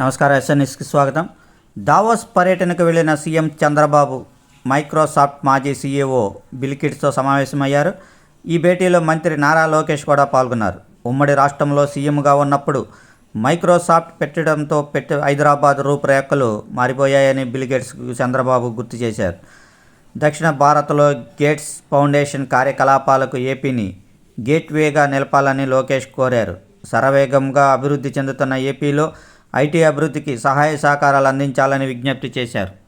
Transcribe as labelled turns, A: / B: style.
A: నమస్కారం ఎస్ఎన్ఎస్కి స్వాగతం. దావోస్ పర్యటనకు వెళ్ళిన సీఎం చంద్రబాబు మైక్రోసాఫ్ట్ మాజీ సీఈఓ బిల్కిట్స్తో సమావేశమయ్యారు. ఈ భేటీలో మంత్రి నారా లోకేష్ కూడా పాల్గొన్నారు. ఉమ్మడి రాష్ట్రంలో సీఎంగా ఉన్నప్పుడు మైక్రోసాఫ్ట్ పెట్టడంతో పెట్టి హైదరాబాద్ రూపురేఖలు మారిపోయాయని బిల్గేట్స్ చంద్రబాబు గుర్తు చేశారు. దక్షిణ భారత్లో గేట్స్ ఫౌండేషన్ కార్యకలాపాలకు ఏపీని గేట్వేగా నిలపాలని లోకేష్ కోరారు. శరవేగంగా అభివృద్ధి చెందుతున్న ఏపీలో ఐటీ అభివృద్ధికి సహాయ సహకారాలు అందించాలని విజ్ఞప్తి చేశారు.